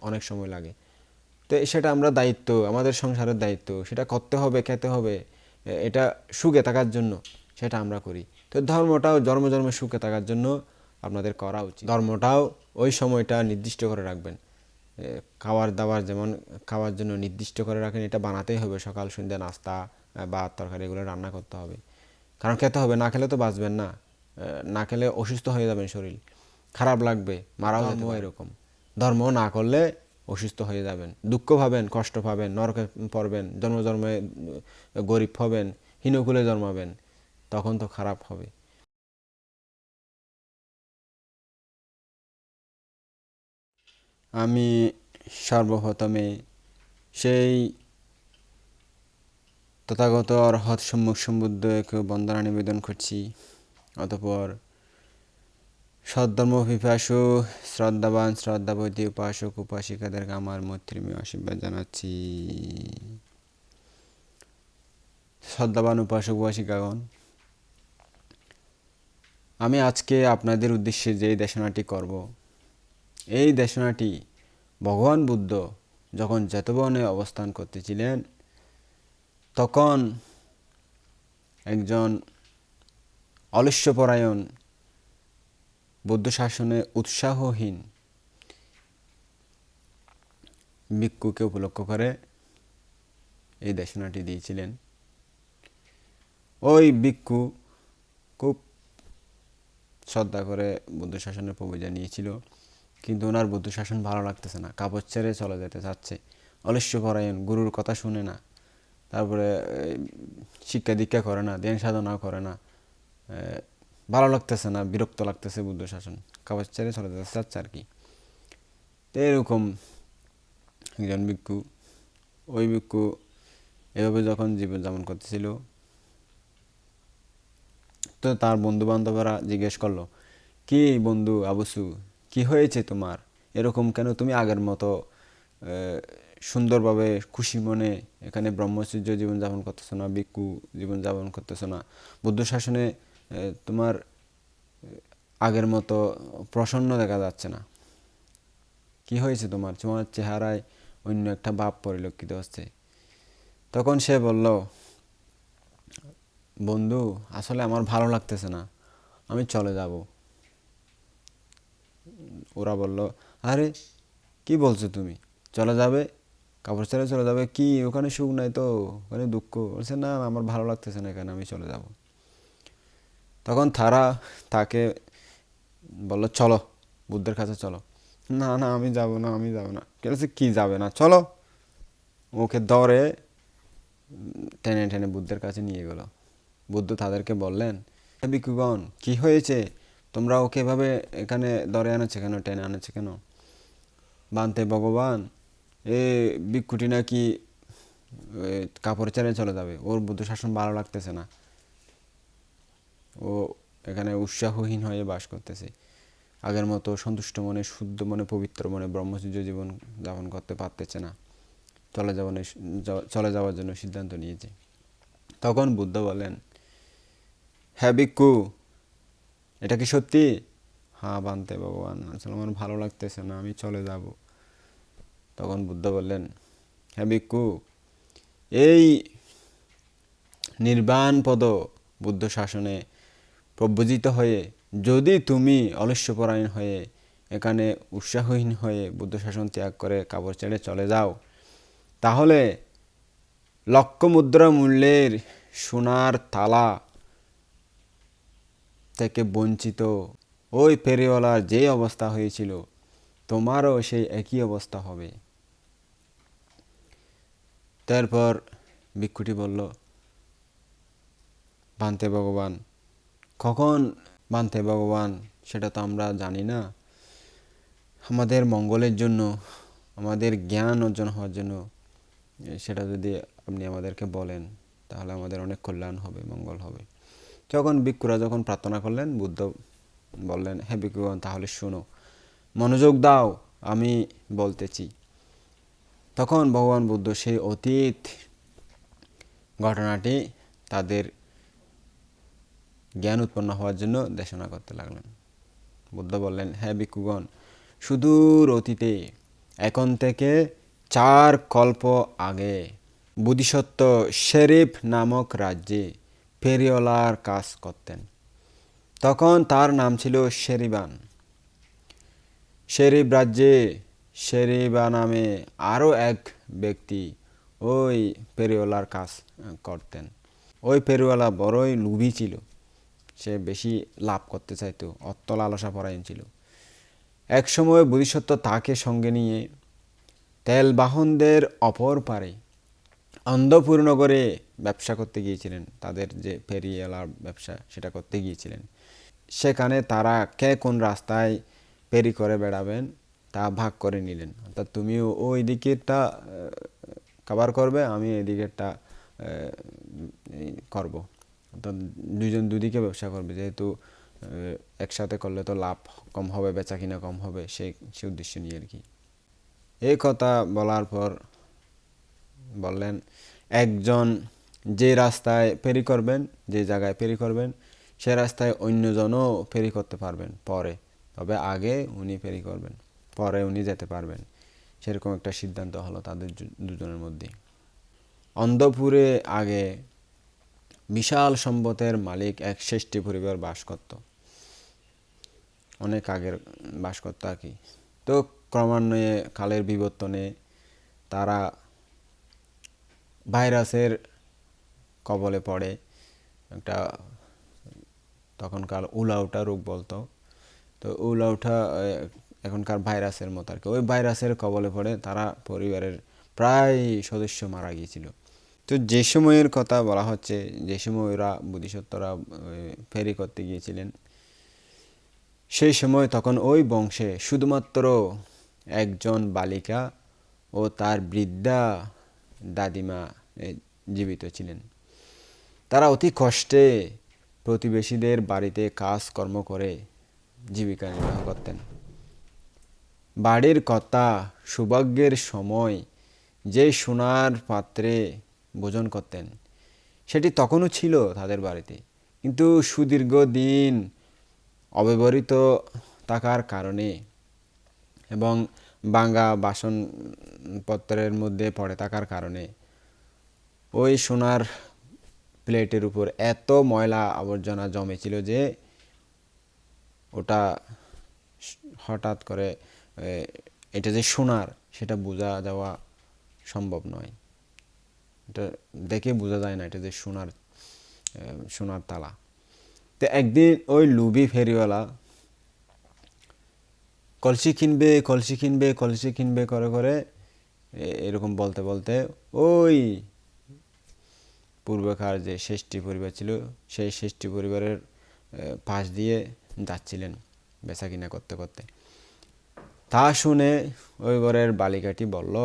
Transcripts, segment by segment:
অনেক সময় লাগে। তো সেটা আমরা দায়িত্ব আমাদের সংসারের দায়িত্ব সেটা করতে হবে খেতে হবে এটা সুখে থাকার জন্য সেটা আমরা করি। তো ধর্মটাও জন্ম জন্মে সুখে থাকার জন্য আপনাদের করা উচিত। ধর্মটাও ওই সময়টা নির্দিষ্ট করে রাখবেন। খাবার দাবার যেমন খাওয়ার জন্য নির্দিষ্ট করে রাখেন এটা বানাতেই হবে। সকাল সন্ধ্যা নাস্তা ভাত তরকারি এগুলো রান্না করতে হবে। কারণ খেতে হবে না খেলে তো বাঁচবেন না। না খেলে অসুস্থ হয়ে যাবেন শরীর। খারাপ লাগবে মারাও এরকম। ধর্ম না করলে অসুস্থ হয়ে যাবেন। দুঃখ পাবেন কষ্ট পাবেন নরকে পড়বেন জন্ম জন্মে গরিব হবেন, হীনকুলে জন্মাবেন, তখন তো খারাপ হবে। আমি সর্বপ্রথমে সেই তথাগত অরহৎ সম্মুখ সম্বুদ্ধকে বন্দনা নিবেদন করছি। অতপর সদ্ধর্ম পিপাসু শ্রদ্ধাবান শ্রদ্ধাবতী উপাসক উপাসিকাদেরকে আমার মৈত্রীময় আশীর্বাদ জানাচ্ছি। শ্রদ্ধাবান উপাসক, উপাসিকাগণ, আমি আজকে আপনাদের উদ্দেশ্যে যেই দেশনাটি করব, এই দেশনাটি ভগবান বুদ্ধ যখন জেতবনে অবস্থান করতেছিলেন, তখন একজন অলস্যপরায়ণ বৌদ্ধ শাসনে উৎসাহহীন। ভিক্ষুকে উপলক্ষ করে এই দেশনাটি দিয়েছিলেন। ওই ভিক্ষু খুব শ্রদ্ধা করে বৌদ্ধ শাসনের প্রভু জানিয়েছিল কিন্তু ওনার বৌদ্ধ শাসন ভালো লাগতেছে না, কাপড় ছেড়ে চলে যেতে চাচ্ছে। অলস্যপরায়ণ, গুরুর কথা শুনে না, তারপরে শিক্ষা দীক্ষা করে না, ধ্যান সাধনা করে না ভালো লাগতেছে না, বিরক্ত লাগতেছে বুদ্ধ শাসন। কাপড় ছেড়ে চলে যেতে চাচ্ছে আর কি। তো এরকম একজন ভিক্ষু, ওই ভিক্ষু এভাবে যখন জীবনযাপন করতেছিল, তো তার বন্ধু বান্ধবরা জিজ্ঞেস করল, কি বন্ধু আবুসু, কি হয়েছে তোমার? এরকম কেন তুমি আগের মতো সুন্দরভাবে খুশি মনে এখানে ব্রহ্মচর্য জীবনযাপন করতেছো না, ভিক্ষু জীবনযাপন করতেছো না? বুদ্ধ শাসনে তোমার আগের মতো প্রসন্ন দেখা যাচ্ছে না। কি হয়েছে তোমার? তোমার চেহারায় অন্য একটা ভাব পরিলক্ষিত হচ্ছে। তখন সে বলল, বন্ধু, আসলে আমার ভালো লাগতেছে না। আমি চলে যাব। ওরা বলল, আরে, কি বলছো তুমি? চলে যাবে? কাপড় ছেড়ে চলে যাবে? কি? ওখানে সুখ নাই তো? ওখানে দুঃখ? বলছে, না, আমার ভালো লাগতেছে না এখানে, আমি চলে যাব। তখন তারা তাকে বলল চলো বুদ্ধের কাছে চলো। না না আমি যাব না আমি যাব না। কে বলছে, কি যাবে না? চলো। ওকে উম, টেনে টেনে বুদ্ধের কাছে নিয়ে গেল। বুদ্ধ তাদেরকে বললেন "হে ভিক্ষুগণ কি হয়েছে? তোমরা ওকে এভাবে এখানে দরে আনেছে কেন টেনে আনেছে কেন? বানতে ভগবান এ ভিক্ষুটি নাকি কাপড় ছেড়ে চলে যাবে। ওর বুদ্ধ শাসন ভালো লাগতেছে না। ও এখানে উৎসাহহীন হয়ে বাস করতেছে। আগের মতো সন্তুষ্ট মনে, শুদ্ধ মনে, পবিত্র মনে ব্রহ্মচর্য জীবন যাপন করতে পারতেছে না। চলে যাওয়ার চলে যাওয়ার জন্য সিদ্ধান্ত নিয়েছে। তখন বুদ্ধ বলেন হ্যাঁ ভিক্ষু, এটা কি সত্যি? হ্যাঁ বানতে ভগবান, আসলে আমার ভালো লাগতেছে না, আমি চলে যাব। তখন বুদ্ধ বললেন হ্যাঁ ভিক্ষু, এই নির্বাণ পদ বুদ্ধ শাসনে প্রব্রজিত হয়ে, যদি তুমি অলস্যপরায়ণ হয়ে, এখানে উৎসাহহীন হয়ে বুদ্ধ শাসন ত্যাগ করে কাপড় ছেড়ে চলে যাও, তাহলে লক্ষ মুদ্রা মূল্যের সোনার তালা থেকে বঞ্চিত ওই ফেরিওয়ালার যে অবস্থা হয়েছিল, তোমারও সেই একই অবস্থা হবে। তারপর ভিক্ষুটি বলল, ভান্তে ভগবান কখন মানতে ভগবান, সেটা তো আমরা জানি না। আমাদের মঙ্গলের জন্য, আমাদের জ্ঞান অর্জন হওয়ার জন্য সেটা যদি আপনি আমাদেরকে বলেন, তাহলে আমাদের অনেক কল্যাণ হবে, মঙ্গল হবে। যখন ভিক্ষুরা যখন প্রার্থনা করলেন, বুদ্ধ বললেন হ্যাঁ ভিক্ষুগণ, তাহলে শোনো, মনোযোগ দাও, আমি বলতেছি। তখন ভগবান বুদ্ধ সেই অতীত ঘটনাটি তাদের জ্ঞান উৎপন্ন হওয়ার জন্য দেশনা করতে লাগলেন। বুদ্ধ বললেন হ্যাঁ ভিক্ষুগণ, সুদূর অতীতে, এখন থেকে চার কল্প আগে, বুদ্ধিসত্ত্ব শেরিফ নামক রাজ্যে ফেরিওয়ালার কাজ করতেন। তখন তার নাম ছিল শেরিবান। শেরিব রাজ্যে শেরিবা নামে আরও এক ব্যক্তি ওই ফেরিওয়ালার কাজ করতেন। ওই ফেরিওয়ালা বড়ই লুভি ছিল। সে বেশি লাভ করতে চাইতো অত্ত লালসা পরায়ণ ছিল। একসময় বোধিসত্ত্ব তাকে সঙ্গে নিয়ে তেল বাহনদের অপর পারে অন্ধপুর নগরে ব্যবসা করতে গিয়েছিলেন, তাদের যে ফেরিওয়ালার ব্যবসা সেটা করতে গিয়েছিলেন। সেখানে তারা কে কোন রাস্তায় পেরি করে বেড়াবেন তা ভাগ করে নিলেন। অর্থাৎ তুমিও ওই দিকেরটা কভার করবে আমি এদিকেরটা করব। অর্থাৎ দুজন দুদিকে ব্যবসা করবে, যেহেতু একসাথে করলে তো লাভ কম হবে বেচা কিনা কম হবে, সেই, সে উদ্দেশ্য নিয়ে আর কি। এই কথা বলার পর বললেন, একজন যে রাস্তায় ফেরি করবেন, যে জায়গায় ফেরি করবেন, সে রাস্তায় অন্যজনও ফেরি করতে পারবেন পরে। তবে আগে উনি ফেরি করবেন, পরে উনি যেতে পারবেন। সেরকম একটা সিদ্ধান্ত হলো তাদের দুজনের মধ্যে। অন্ধপুরে আগে বিশাল সম্পদের মালিক এক শ্রেষ্ঠী পরিবার বাস করত অনেক আগের বাস করতো আর কি। তো ক্রমান্বয়ে কালের বিবর্তনে তারা ভাইরাসের কবলে পড়ে। একটা তখনকার উলাউটা রোগ বলতো। তো উলাউঠা আহ, এখনকার ভাইরাসের মতো আর কি। ওই ভাইরাসের কবলে পড়ে তারা পরিবারের প্রায় সদস্য মারা গিয়েছিল। তো যে সময়ের কথা বলা হচ্ছে, যে সময় ওরা বুদ্ধিসত্ত্বরা ফেরি করতে গিয়েছিলেন, সেই সময় তখন ওই বংশে শুধুমাত্র একজন বালিকা ও তার বৃদ্ধা দাদিমা জীবিত ছিলেন। তারা অতি কষ্টে প্রতিবেশীদের বাড়িতে কাজকর্ম করে জীবিকা নির্বাহ করতেন। বাড়ির কথা, সৌভাগ্যের সময় যে সোনার পাত্রে ভোজন করতেন। সেটি তখনও ছিল তাদের বাড়িতে। কিন্তু সুদীর্ঘ দিন অব্যবহৃত থাকার কারণে এবং বাঙ্গা বাসনপত্রের মধ্যে পড়ে থাকার কারণে ওই সোনার প্লেটের উপর এত ময়লা আবর্জনা জমেছিল যে ওটা হঠাৎ করে এটা যে সোনার, সেটা বোঝা যাওয়া সম্ভব নয়। এটা দেখে বোঝা যায় না, এটা যে সোনার সোনার তালা। তো একদিন ওই লুবি ফেরিওয়ালা কলসি কিনবে কলসি কিনবে কলসি কিনবে করে করে এরকম বলতে বলতে ওই পূর্বকার যে ষষ্ঠী পরিবার ছিল, সেই ষষ্ঠী পরিবারের পাশ দিয়ে যাচ্ছিলেন বেচা কিনা করতে করতে। তা শুনে ওই ঘরের বালিকাটি বলল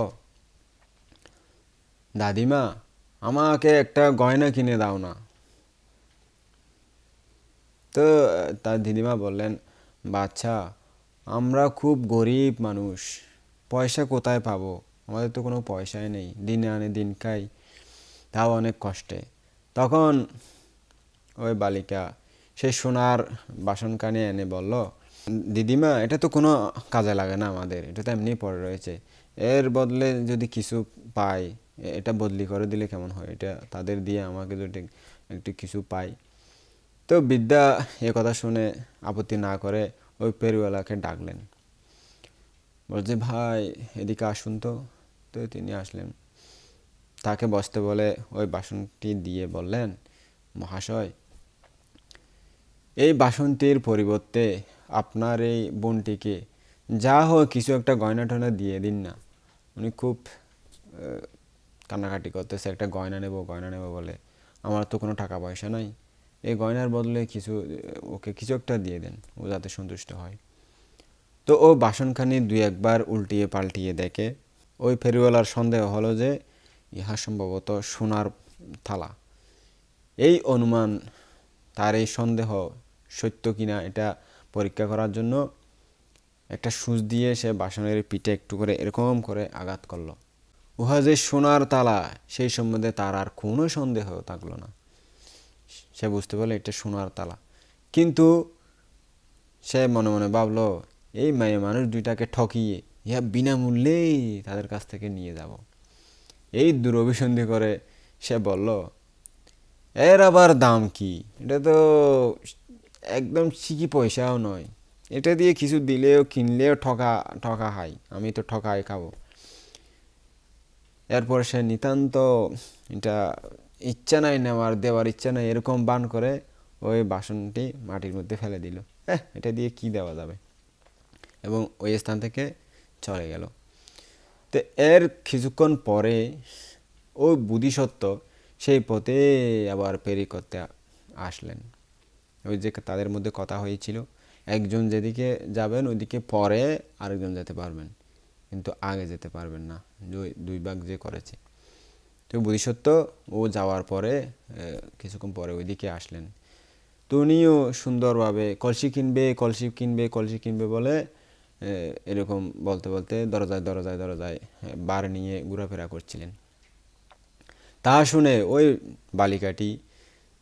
দাদিমা, আমাকে একটা গয়না কিনে দাও না। তো, তার দিদিমা বললেন, বাচ্চা, আমরা খুব গরিব মানুষ, পয়সা কোথায় পাবো? আমাদের তো কোনো পয়সাই নেই, দিনে আনে দিন খাই, তাও অনেক কষ্টে। তখন ওই বালিকা, সে সোনার বাসন কানে এনে বলল, দিদিমা, এটা তো কোনো কাজে লাগে না আমাদের, এটা তো এমনি পড়ে রয়েছে। এর বদলে যদি কিছু পাই এটা বদলি করে দিলে কেমন হয়? এটা তাদের দিয়ে আমাকে যদি একটু কিছু পাই। তো বিদ্যা এ কথা শুনে আপত্তি না করে ওই পেরিওয়ালাকে ডাকলেন। বলছে, ভাই, এদিকে আসুন তো। তো তিনি আসলেন। তাকে বসতে বলে ওই বাসনটি দিয়ে বললেন, মহাশয়, এই বাসনটির পরিবর্তে আপনার এই বোনটিকে যা হোক কিছু একটা গয়না টয়না দিয়ে দিন না। উনি খুব কান্নাকাটি করতেছে, একটা গয়না নেব গয়না নেব বলে। আমার তো কোনো টাকা পয়সা নাই। এই গয়নার বদলে কিছু, ওকে কিছু একটা দিয়ে দেন, ও যাতে সন্তুষ্ট হয়। তো ও বাসনখানি দুই একবার উল্টিয়ে পাল্টিয়ে দেখে। ওই ফেরিওয়ালার সন্দেহ হলো যে, ইহা সম্ভবত সোনার থালা। এই অনুমান, তার এই সন্দেহ সত্য কিনা এটা পরীক্ষা করার জন্য একটা সুচ দিয়ে সে বাসনের পিঠে একটু করে এরকম করে আঘাত করল। উহা যে সোনার তালা, সেই সম্বন্ধে তার আর কোনো সন্দেহ থাকল না। সে বুঝতে পারল এটা সোনার তালা। কিন্তু সে মনে মনে ভাবলো, এই মেয়ে মানুষ দুইটাকে ঠকিয়ে, ইহা বিনামূল্যেই তাদের কাছ থেকে নিয়ে যাব। এই দুরভিসন্ধি করে সে বলল, এর আবার দাম কি? এটা তো একদম সিকি পয়সাও নয়। এটা দিয়ে কিছু দিলেও কিনলেও ঠকা ঠকা হয়। আমি তো ঠকাই খাব। এরপর সে নিতান্ত এটা ইচ্ছা নাই নেওয়ার, দেওয়ার ইচ্ছা নাই, এরকম বান করে ওই বাসনটি মাটির মধ্যে ফেলে দিল। হ্যাঁ এটা দিয়ে কি দেওয়া যাবে? এবং ওই স্থান থেকে চলে গেল। তো এর কিছুক্ষণ পরে ওই বুদ্ধিসত্ত্ব সেই পথে আবার পেরি করতে আসলেন। ওই যে তাদের মধ্যে কথা হয়েছিল, একজন যেদিকে যাবেন ওইদিকে পরে আরেকজন যেতে পারবেন। কিন্তু আগে যেতে পারবেন না। দুই ভাগ যে করেছে। তো বুদ্ধিসত্ত্ব ও যাওয়ার পরে কিছুক্ষণ পরে ওইদিকে আসলেন। তো উনিও সুন্দরভাবে কলসি কিনবে কলসি কিনবে কলসি কিনবে বলে এরকম বলতে বলতে দরজায় দরজায় দরজায় বার নিয়ে ঘোরাফেরা করছিলেন। তা শুনে ওই বালিকাটি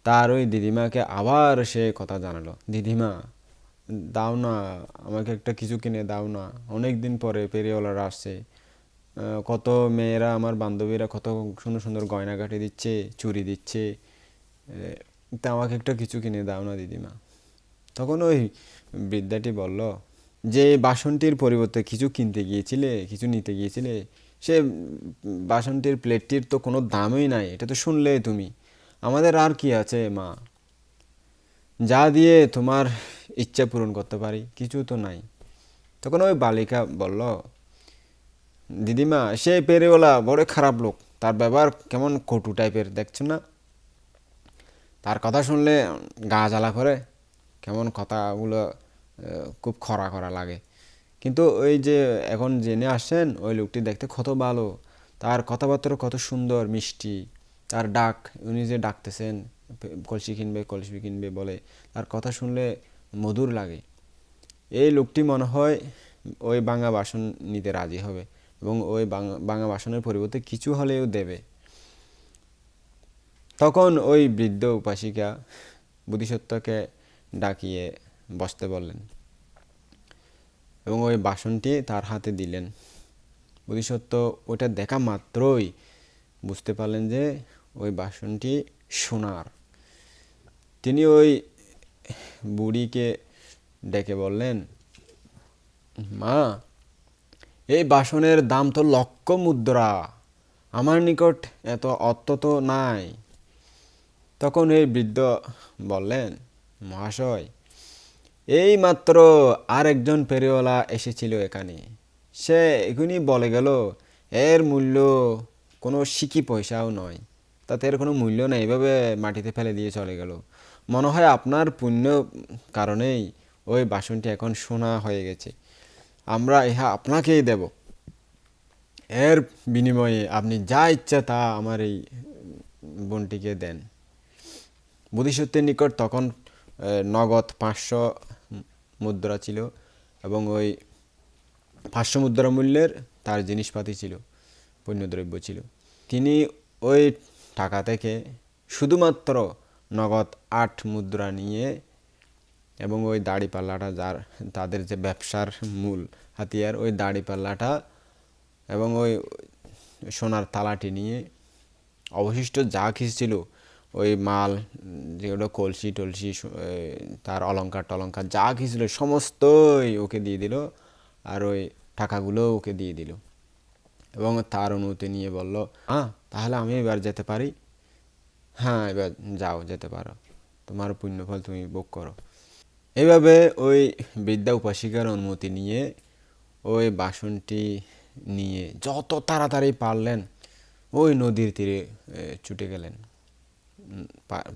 তার ওই দিদিমাকে আবার সে কথা জানালো, দিদিমা দাও না, আমাকে একটা কিছু কিনে দাও না। অনেক দিন পরে পেরিওয়ালারা আসছে। কত মেয়েরা, আমার বান্ধবীরা কত সুন্দর সুন্দর গয়নাগাটি দিচ্ছে চুরি দিচ্ছে। তা আমাকে একটা কিছু কিনে দাও না, দিদিমা। তখন ওই বৃদ্ধাটি বলল, যে বাসনটির পরিবর্তে কিছু কিনতে গিয়েছিলে, কিছু নিতে গিয়েছিলে, সে বাসনটির প্লেটটির তো কোনো দামই নাই, এটা তো শুনলে তুমি। আমাদের আর কি আছে, মা? যা দিয়ে তোমার ইচ্ছা পূরণ করতে পারি, কিছু তো নাই। তখন ওই বালিকা বলল, দিদিমা, সে পেরেওয়ালা বড় খারাপ লোক। তার ব্যবহার কেমন কটু টাইপের দেখছ না? তার কথা শুনলে গা জ্বালা করে, কেমন কথাগুলো খুব খরা খরা লাগে। কিন্তু ওই যে এখন জেনে আসছেন, ওই লোকটি দেখতে কত ভালো। তার কথাবার্তা কত সুন্দর, মিষ্টি। তার ডাক, উনি যে ডাকতেছেন কলসি কিনবে কলসি কিনবে বলে। তার কথা শুনলে মধুর লাগে। এই লোকটি মনে হয় ওই বাঙা বাসন নিতে রাজি হবে এবং ওই বাঙা বাসনের পরিবর্তে কিছু হলেও দেবে। তখন ওই বৃদ্ধ উপাসিকা বুদ্ধিসত্ত্বকে ডাকিয়ে বসতে বললেন এবং ওই বাসনটি তার হাতে দিলেন। বুদ্ধিসত্ত্ব ওটা দেখা মাত্রই বুঝতে পারলেন যে ওই বাসনটি সোনার। তিনি ওই বুড়িকে ডেকে বললেন, মা, এই বাসনের দাম তো লক্ষ মুদ্রা, আমার নিকট এত অর্থ তো নাই। তখন এই বৃদ্ধ বললেন, মহাশয়, এই মাত্র আর একজন পেরিওয়ালা এসেছিল এখানে। সে এখনই বলে গেল, এর মূল্য কোনো সিকি পয়সাও নয়, তাতে এর কোনো মূল্য নেই। এভাবে মাটিতে ফেলে দিয়ে চলে গেল। মনে হয় আপনার পুণ্য কারণেই ওই বাসনটি এখন সোনা হয়ে গেছে। আমরা ইহা আপনাকেই দেব। এর বিনিময়ে আপনি যা ইচ্ছা তা আমার এই বোনটিকে দেন। বোধিসত্ত্বের নিকট তখন নগদ পাঁচশো মুদ্রা ছিল এবং ওই পাঁচশো মুদ্রা মূল্যের তার জিনিসপাতি ছিল, পণ্যদ্রব্য ছিল। তিনি ওই টাকা থেকে শুধুমাত্র নগদ আট মুদ্রা নিয়ে এবং ওই দাড়িপাল্লাটা যার, তাদের যে ব্যবসার মূল হাতিয়ার, ওই দাড়িপাল্লাটা এবং ওই সোনার তালাটি নিয়ে অবশিষ্ট যা কিছু ছিল, ওই মাল, যেগুলো কলসি টলসি তার অলংকার টলঙ্কার যা কিছু ছিল, সমস্তই ওকে দিয়ে দিল আর ওই টাকাগুলো ওকে দিয়ে দিল। এবং তার অনুমতি নিয়ে বলল হ্যাঁ তাহলে আমি এবার যেতে পারি। হ্যাঁ এবার যাও, যেতে পারো। তোমার পুণ্যফল তুমি ভোগ করো। এভাবে ওই বিদ্যা উপাসিকার অনুমতি নিয়ে, ওই বাসনটি নিয়ে যত তাড়াতাড়ি পারলেন, ওই নদীর তীরে ছুটে গেলেন।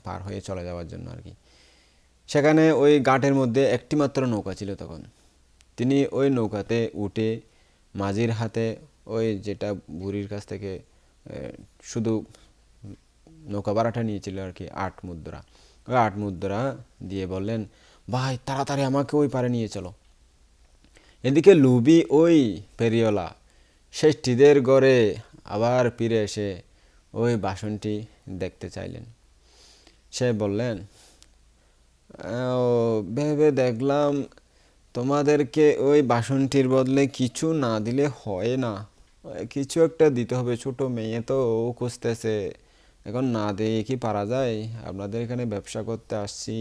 পার হয়ে চলে যাওয়ার জন্য আর কি। সেখানে ওই ঘাটের মধ্যে একটি মাত্র নৌকা ছিল তখন। তিনি ওই নৌকাতে উঠে মাঝির হাতে ওই যেটা বুড়ির কাছ থেকে শুধু নৌকা ভাড়াটা নিয়েছিল আর কি আট মুদ্রা। ওই আট মুদ্রা দিয়ে বললেন ভাই তাড়াতাড়ি আমাকে ওই পারে নিয়ে চলো। এদিকে লুবি ওই পেরিওলা ষষ্ঠীদের গড়ে আবার ফিরে এসে ওই বাসনটি দেখতে চাইলেন। সে বললেন "আহ, ভেবে দেখলাম তোমাদেরকে ওই বাসনটির বদলে কিছু না দিলে হয় না। কিছু একটা দিতে হবে ছোট মেয়ে তো ও খুঁজতেছে। এখন না দিয়ে কি পারা যায়? আপনাদের এখানে ব্যবসা করতে আসছি।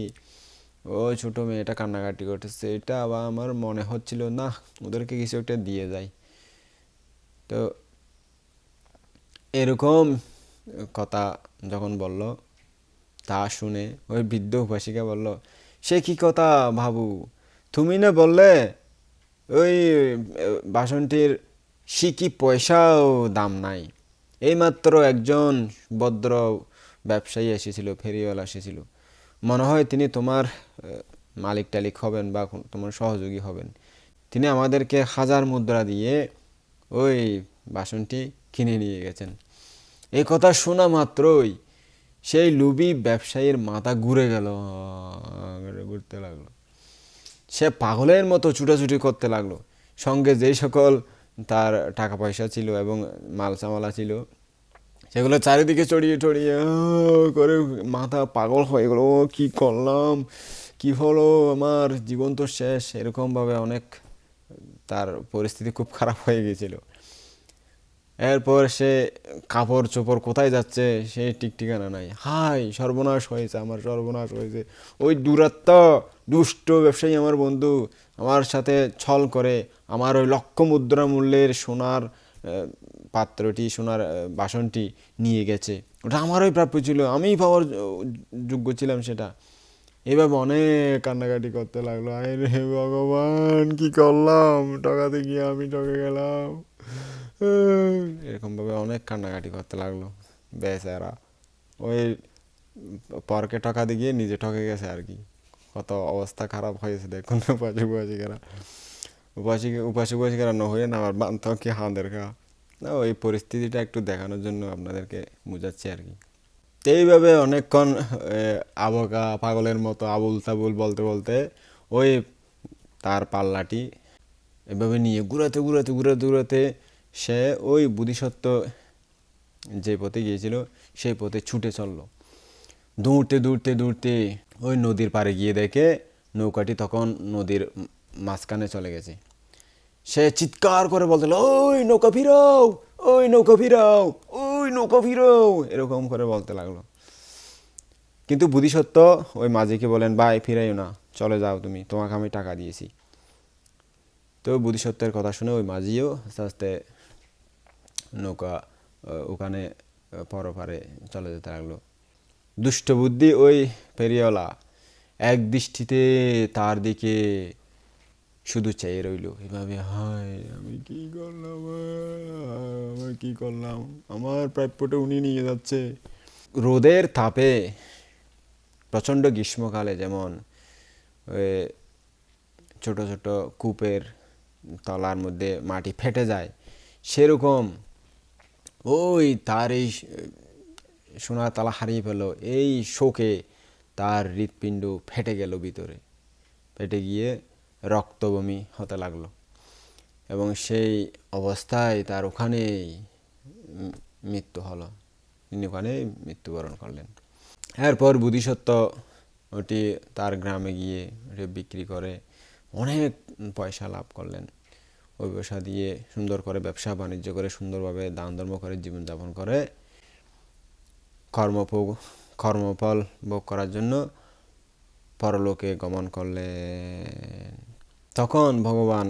ও ছোট মেয়েটা কান্নাকাটি করতেছে। এটা আবার আমার মনে হচ্ছিল, না, ওদেরকে কিছু একটা দিয়ে যাই। তো এরকম কথা যখন বলল, তা শুনে ওই বৃদ্ধ উপাসিকা বলল, সে কি কথা ভাবু তুমি না বললে ওই বাসনটির সে কি পয়সাও দাম নাই? এইমাত্র একজন ভদ্র ব্যবসায়ী এসেছিল, ফেরিওয়ালা এসেছিল। মনে হয় তিনি তোমার মালিক টালিক হবেন বা তোমার সহযোগী হবেন। তিনি আমাদেরকে হাজার মুদ্রা দিয়ে ওই বাসনটি কিনে নিয়ে গেছেন। এই কথা শোনা মাত্রই সেই লুবি ব্যবসায়ীর মাথা ঘুরে গেল ঘুরতে লাগল। সে পাগলের মতো ছুটাছুটি করতে লাগল। সঙ্গে যেই সকল তার টাকা পয়সা ছিল এবং মাল সামালা ছিল। সেগুলো চারিদিকে চড়িয়ে টড়িয়ে করে মাথা পাগল হয়ে গেলো। কী করলাম? কি হলো? আমার জীবন তো শেষ। এরকমভাবে অনেক তার পরিস্থিতি খুব খারাপ হয়ে গেছিল এরপর সে কাপড় চোপড় কোথায় যাচ্ছে, সে ঠিক ঠিকানা নাই। হাই, সর্বনাশ হয়েছে, আমার সর্বনাশ হয়েছে। ওই দুরাত্ম দুষ্ট ব্যবসায়ী আমার বন্ধু, আমার সাথে ছল করে, আমার ওই লক্ষ মুদ্রা মূল্যের সোনার পাত্রটি, সোনার বাসনটি নিয়ে গেছে। ওটা আমারই প্রাপ্য ছিল, আমিই পাওয়ার যোগ্য ছিলাম সেটা। এভাবে অনেক কান্নাকাটি করতে লাগল। আয় রে ভগবান, কি করলাম? টকাতে গিয়ে আমি ঠকে গেলাম। এরকমভাবে অনেক কান্নাকাটি করতে লাগল, বেচারা। ওই পরকে টাকা দিয়ে নিজে ঠকে গেছে আর কি। কত অবস্থা খারাপ হয়েছে দেখুন, উপাসী উপাসিকারা উপাসিক উপাসী উপাসিকারা না হয়ে না আমার বান্ধব কি হাঁদের খা না, ওই পরিস্থিতিটা একটু দেখানোর জন্য আপনাদেরকে বোঝাচ্ছি আর কি। এইভাবে অনেকক্ষণ আবকা পাগলের মতো আবুল তাবুল বলতে বলতে ওই তার পাল্লাটি এভাবে নিয়ে ঘুরাতে ঘুরাতে ঘুরাতে ঘুরাতে সে ওই বুদ্ধিসত্ত্ব যে পথে গিয়েছিল, সেই পথে ছুটে চলল। দৌড়তে দৌড়তে দৌড়তে ওই নদীর পাড়ে গিয়ে দেখে নৌকাটি তখন নদীর মাঝখানে চলে গেছে। সে চিৎকার করে বলতে ওই নৌকা ফিরাও, ওই নৌকা ফিরাও, ওই নৌকা ফিরাও, এরকম করে বলতে লাগল। কিন্তু বুদ্ধিসত্ত্ব ওই মাঝিকে বলেন, ভাই, ফিরাইও না, চলে যাও তুমি, তোমাকে আমি টাকা দিয়েছি। তো বুদ্ধিসত্ত্বের কথা শুনে ওই মাঝিও আস্তে আস্তে নৌকা ওখানে পরপারে চলে যেতে লাগল। দুষ্ট বুদ্ধি ওই ফেরিওয়ালা, এক দৃষ্টিতে তার দিকে শুধু চেয়ে রইল। এভাবে, হায়, আমি কি করলাম আমি কি করলাম? আমার প্রাপ্যটা উনি নিয়ে যাচ্ছে। রোদের তাপে, প্রচণ্ড গ্রীষ্মকালে যেমন ছোট ছোট কূপের তলার মধ্যে মাটি ফেটে যায়। সেরকম ওই তার এই সোনার তালা হারিয়ে ফেল এই শোকে তার হৃৎপিণ্ড ফেটে গেল ভিতরে। ফেটে গিয়ে রক্তবমি হতে লাগল। এবং সেই অবস্থায় তার ওখানেই মৃত্যু হলো। তিনি ওখানেই মৃত্যুবরণ করলেন। এরপর বুদ্ধিসত্ত্ব ওটি তার গ্রামে গিয়ে ওটি বিক্রি করে অনেক পয়সা লাভ করলেন। ওই পয়সা দিয়ে সুন্দর করে ব্যবসা বাণিজ্য করে সুন্দরভাবে দান ধর্ম করে জীবনযাপন করে কর্মভোগ, কর্মফল ভোগ করার জন্য পরলোকে গমন করলেন। তখন ভগবান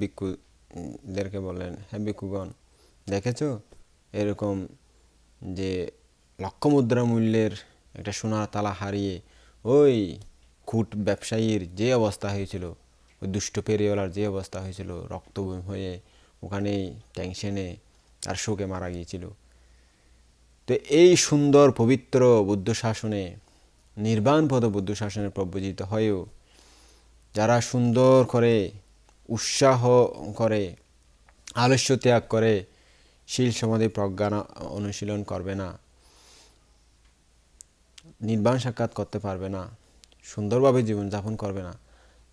ভিক্ষুদেরকে বললেন হ্যাঁ ভিক্ষুগণ, দেখেছ? এরকম যে লক্ষ মুদ্রা মূল্যের একটা সোনার তালা হারিয়ে ওই খুট ব্যবসায়ীর যে অবস্থা হয়েছিল ওই দুষ্ট পেরিওয়ালার যে অবস্থা হয়েছিল, রক্তবমি হয়ে ওখানেই টেনশনে আর শোকে মারা গিয়েছিল। তো এই সুন্দর পবিত্র বুদ্ধ শাসনে নির্বাণপদ বুদ্ধ শাসনে প্রব্রজিত হয়েও যারা সুন্দর করে, উৎসাহ করে, আলস্য ত্যাগ করে শীল সমাধি প্রজ্ঞান অনুশীলন করবে না, নির্বাণ সাক্ষাৎ করতে পারবে না, সুন্দরভাবে জীবনযাপন করবে না,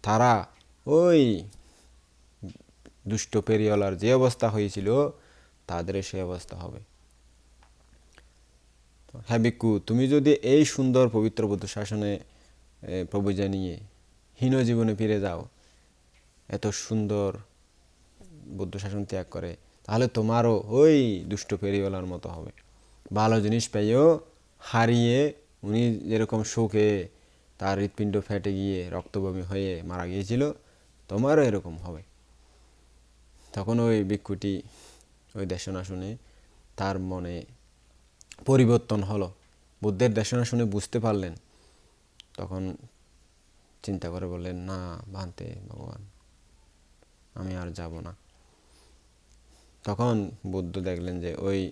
তারা ওই দুষ্ট পেরিওয়ালার যে অবস্থা হয়েছিল তাদের সে অবস্থা হবে। হ্যাঁ ভিক্ষু, তুমি যদি এই সুন্দর পবিত্র বুদ্ধ শাসনে প্রভু জানিয়ে হীন জীবনে ফিরে যাও, এত সুন্দর বুদ্ধ শাসন ত্যাগ করে, তাহলে তোমারও ওই দুষ্ট পেরিওয়ালার মতো হবে। ভালো জিনিস পেয়েও হারিয়ে উনি যেরকম শোকে তার হৃৎপিণ্ড ফেটে গিয়ে রক্তবমি হয়ে মারা গিয়েছিল তোমারও এরকম হবে। তখন ওই ভিক্ষুটি ওই দেশনা শুনে তার মনে পরিবর্তন হলো। বুদ্ধের দেশনা শুনে বুঝতে পারলেন। তখন চিন্তা করে বললেন, না, ভান্তে ভগবান, আমি আর যাব না। তখন বুদ্ধ দেখলেন যে ওই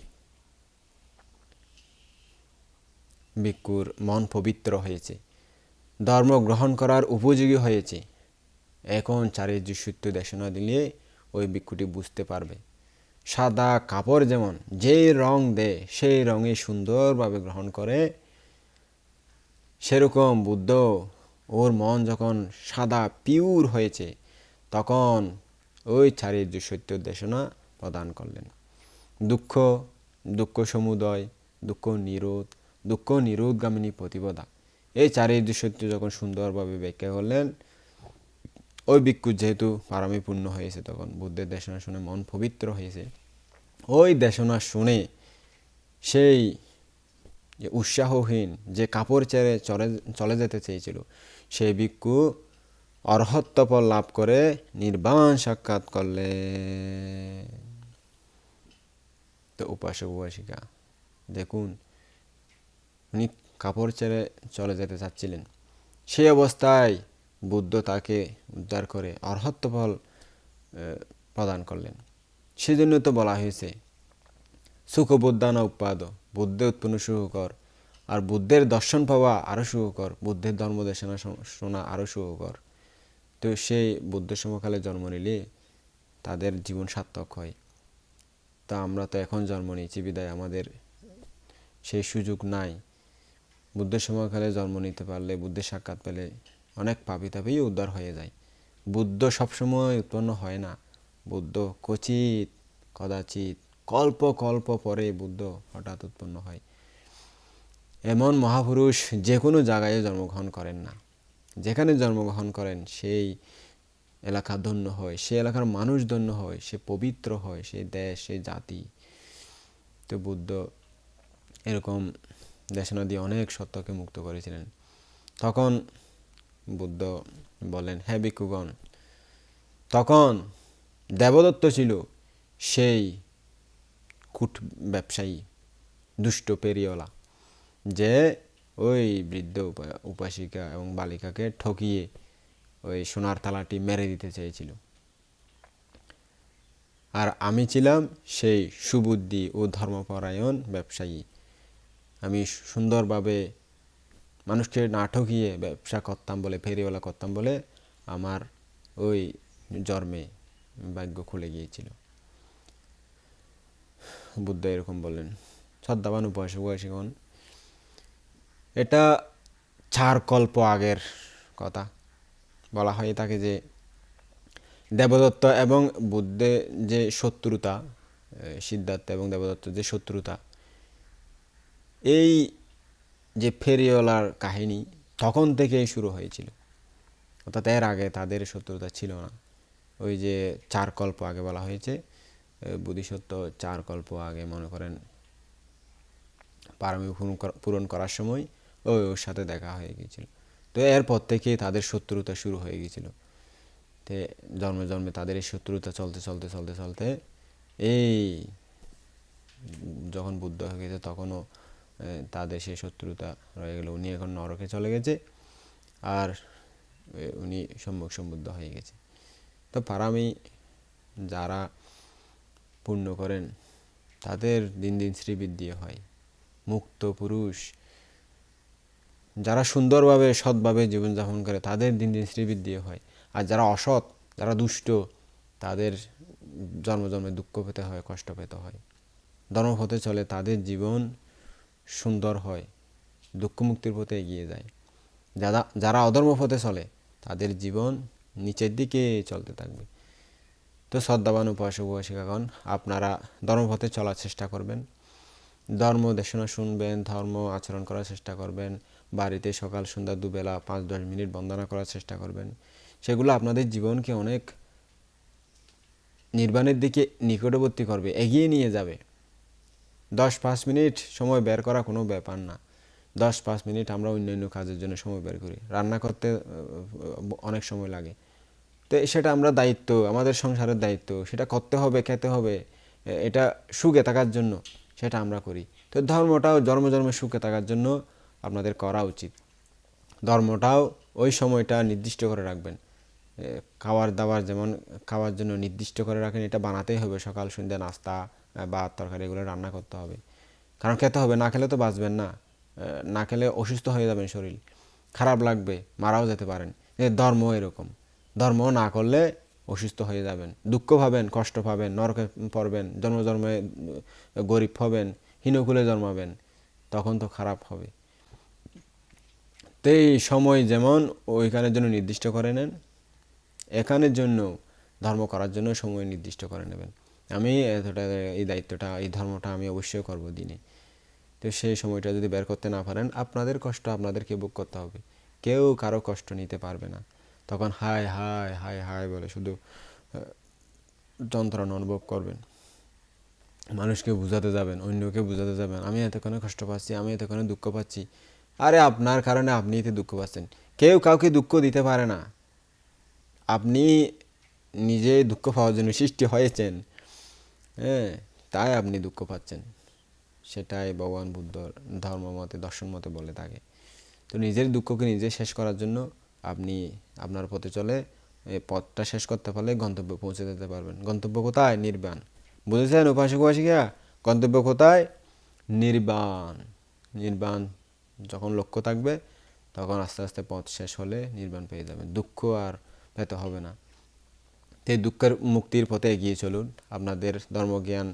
ভিক্ষুর মন পবিত্র হয়েছে। ধর্ম গ্রহণ করার উপযোগী হয়েছে। এখন চারিত্র সত্য দেশনা দিলে ওই ভিক্ষুটি বুঝতে পারবে। সাদা কাপড় যেমন, যেই রং দেয় সেই রঙে সুন্দরভাবে গ্রহণ করে। সেরকম বুদ্ধ, ওর মন যখন সাদা পিওর হয়েছে, তখন ওই চারিত্র সত্য দেশনা প্রদান করলেন। দুঃখ দুঃখ সমুদয়, দুঃখ নিরোধ, দুঃখ নিরোধগামিনী প্রতিপদা। এই চারিত্র সত্য যখন সুন্দরভাবে ব্যাখ্যা করলেন ওই ভিক্ষু যেহেতু পারামি পূর্ণ হয়েছে তখন বুদ্ধের দেশনা শুনে মন পবিত্র হয়েছে। ওই দেশনা শুনে সেই যে উৎসাহহীন যে কাপড় ছেড়ে চলে চলে যেতে চেয়েছিল, সেই ভিক্ষু অর্হত্বপর লাভ করে নির্বাণ সাক্ষাৎ করলে তো উপাসক উপাসিকা দেখুন, উনি কাপড় ছেড়ে চলে যেতে চাচ্ছিলেন। সেই অবস্থায় বুদ্ধ তাকে উদ্ধার করে অর্হত্ব ফল প্রদান করলেন। সেজন্য তো বলা হয়েছে, সুখবুদ্ধানা উৎপাদ, বুদ্ধে উৎপন্ন সুখকর, আর বুদ্ধের দর্শন পাওয়া আরও সুখকর, বুদ্ধের ধর্মদেশনা শোনা আরও সুখকর। তো সেই বুদ্ধ সমকালে জন্ম নিলে তাদের জীবন সার্থক হয়। তা আমরা তো এখন জন্ম নিয়েছি, বিদায় আমাদের সেই সুযোগ নাই। বুদ্ধের সময়কালে জন্ম নিতে পারলে, বুদ্ধের সাক্ষাৎ পেলে অনেক পাপি তাপেই উদ্ধার হয়ে যায়। বুদ্ধ সবসময় উৎপন্ন হয় না। বুদ্ধ কচিত কদাচিৎ কল্প কল্প পরে বুদ্ধ হঠাৎ উৎপন্ন হয়। এমন মহাপুরুষ যে কোনো জায়গায় জন্মগ্রহণ করেন না। যেখানে জন্মগ্রহণ করেন সেই এলাকা ধন্য হয় সে এলাকার মানুষ ধন্য হয়, সে পবিত্র হয়, সে দেশ, সে জাতি। তো বুদ্ধ এরকম দেশনা দিয়ে অনেক সত্যকে মুক্ত করেছিলেন। তখন বুদ্ধ বলেন হ্যাঁ ভিক্ষুগণ, তখন দেবদত্ত ছিল সেই কুট ব্যবসায়ী, দুষ্ট পেরিওলা, যে ওই বৃদ্ধ উপাসিকা এবং বালিকাকে ঠকিয়ে ওই সোনার তালাটি মেরে দিতে চেয়েছিল। আর আমি ছিলাম সেই সুবুদ্ধি ও ধর্মপরায়ণ ব্যবসায়ী। আমি সুন্দরভাবে মানুষকে না ঠকিয়ে ব্যবসা করতাম বলে, ফেরিওয়ালা করতাম বলে আমার ওই জন্মে ভাগ্য খুলে গিয়েছিল। বুদ্ধ এরকম বললেন শ্রদ্ধাবান উপাসক উপাসিকগণ এটা চার কল্প আগের কথা। বলা হয় তাকে যে দেবদত্ত এবং বুদ্ধের যে শত্রুতা সিদ্ধার্থ এবং দেবদত্ত যে শত্রুতা, এই যে ফেরিওয়ালার কাহিনী তখন থেকেই শুরু হয়েছিল। অর্থাৎ এর আগে তাদের শত্রুতা ছিল না। ওই যে চার কল্প আগে বলা হয়েছে বুদ্ধিসত্ত্ব চার কল্প আগে মনে করেন পারমি পূরণ করার সময় ওই ওর সাথে দেখা হয়ে গিয়েছিল। তো এরপর থেকে তাদের শত্রুতা শুরু হয়ে গিয়েছিল। তে জন্মে জন্মে তাদের এই শত্রুতা চলতে চলতে চলতে চলতে এই যখন বুদ্ধ হয়ে গেছে তখনও তাদের সেই শত্রুতা রয়ে গেল। উনি এখন নরকে চলে গেছে আর উনি সম্মুখ সম্বুদ্ধ হয়ে গেছে। তো পারামি যারা পূর্ণ করেন, তাদের দিন দিন শ্রীবৃদ্ধি হয়। মুক্ত পুরুষ, যারা সুন্দরভাবে, সৎভাবে জীবনযাপন করে, তাদের দিন দিন শ্রীবৃদ্ধি হয়। আর যারা অসৎ, যারা দুষ্ট, তাদের জন্ম জন্মে দুঃখ পেতে হয়, কষ্ট পেতে হয়। ধর্মপথে চলে তাদের জীবন সুন্দর হয়, দুঃখমুক্তির পথে এগিয়ে যায়। যারা যারা অধর্ম পথে চলে, তাদের জীবন নিচের দিকে চলতে থাকবে। তো শ্রদ্ধাবান উপাসক উপাসিকাগণ, আপনারা ধর্মপথে চলার চেষ্টা করবেন। ধর্ম দেশনা শুনবেন, ধর্ম আচরণ করার চেষ্টা করবেন। বাড়িতে সকাল, সন্ধ্যা, দুবেলা, পাঁচ, দশ মিনিট বন্দনা করার চেষ্টা করবেন। সেগুলো আপনাদের জীবনকে অনেক নির্বাণের দিকে নিকটবর্তী করবে, এগিয়ে নিয়ে যাবে। দশ পাঁচ মিনিট সময় বের করা কোনো ব্যাপার না। দশ পাঁচ মিনিট আমরা অন্যান্য কাজের জন্য সময় বের করি। রান্না করতে অনেক সময় লাগে। তো সেটা আমরা দায়িত্ব, আমাদের সংসারের দায়িত্ব। সেটা করতে হবে, খেতে হবে এটা সুখে থাকার জন্য সেটা আমরা করি। তো ধর্মটাও, জন্ম জন্মে সুখে থাকার জন্য আপনাদের করা উচিত। ধর্মটাও ওই সময়টা নির্দিষ্ট করে রাখবেন। খাওয়ার দাবার যেমন, খাওয়ার জন্য নির্দিষ্ট করে রাখেন, এটা বানাতেই হবে সকাল, সন্ধ্যা, নাস্তা ভাত, তরকারি এগুলো রান্না করতে হবে। কারণ খেতে হবে, না খেলে তো বাঁচবেন না। না খেলে অসুস্থ হয়ে যাবেন শরীর। খারাপ লাগবে, মারাও যেতে পারেন। ধর্ম এরকম। ধর্ম না করলে অসুস্থ হয়ে যাবেন। দুঃখ পাবেন কষ্ট পাবেন নরকে পড়বেন জন্ম জন্মে গরিব হবেন, হীনকুলে জন্মাবেন, তখন তো খারাপ হবে। তো এই সময় যেমন ওইখানের জন্য নির্দিষ্ট করে নেন, এখানের জন্য ধর্ম করার জন্য সময় নির্দিষ্ট করে নেবেন। আমি এতটা, এই দায়িত্বটা, এই ধর্মটা আমি অবশ্যই করব দিনে। তো সেই সময়টা যদি বের করতে না পারেন, আপনাদের কষ্ট আপনাদেরকে বুক করতে হবে। কেউ কারও কষ্ট নিতে পারবে না। তখন হায় হায় হায় হায় বলে শুধু যন্ত্রণা অনুভব করবেন। মানুষকে বুঝাতে যাবেন, অন্যকে বুঝাতে যাবেন, আমি এতক্ষণে কষ্ট পাচ্ছি, আমি এতক্ষণে দুঃখ পাচ্ছি। আরে আপনার কারণে আপনি এতে দুঃখ পাচ্ছেন। কেউ কাউকে দুঃখ দিতে পারে না। আপনি নিজে দুঃখ পাওয়ার জন্য সৃষ্টি হয়েছেন। হ্যাঁ তাই আপনি দুঃখ পাচ্ছেন। সেটাই ভগবান বুদ্ধ ধর্ম মতে, দর্শন মতে বলে থাকে তো নিজের দুঃখকে নিজে শেষ করার জন্য আপনি আপনার পথে চলে এই পথটা শেষ করতে পারলে গন্তব্যে পৌঁছে যেতে পারবেন। গন্তব্য কোথায়? নির্বাণ। বুঝেছেন উপাসক উপাসিকা গন্তব্য কোথায়? নির্বাণ। নির্বাণ যখন লক্ষ্য থাকবে, তখন আস্তে আস্তে পথ শেষ হলে নির্বাণ পেয়ে যাবেন। দুঃখ আর পেতে হবে না। এই দুঃখের মুক্তির পথে এগিয়ে চলুন। আপনাদের ধর্মজ্ঞান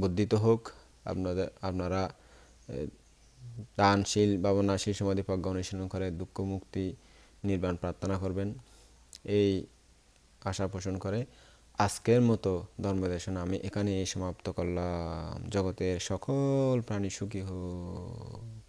বর্ধিত হোক। আপনাদের, আপনারা দানশীল, ভাবনাশীল সমাধি প্রজ্ঞা অনুশীলন করে দুঃখ, মুক্তি, নির্বাণ প্রার্থনা করবেন। এই আশা পোষণ করে আজকের মতো ধর্মদেশন আমি এখানে সমাপ্ত করলাম। জগতের সকল প্রাণী সুখী হোক।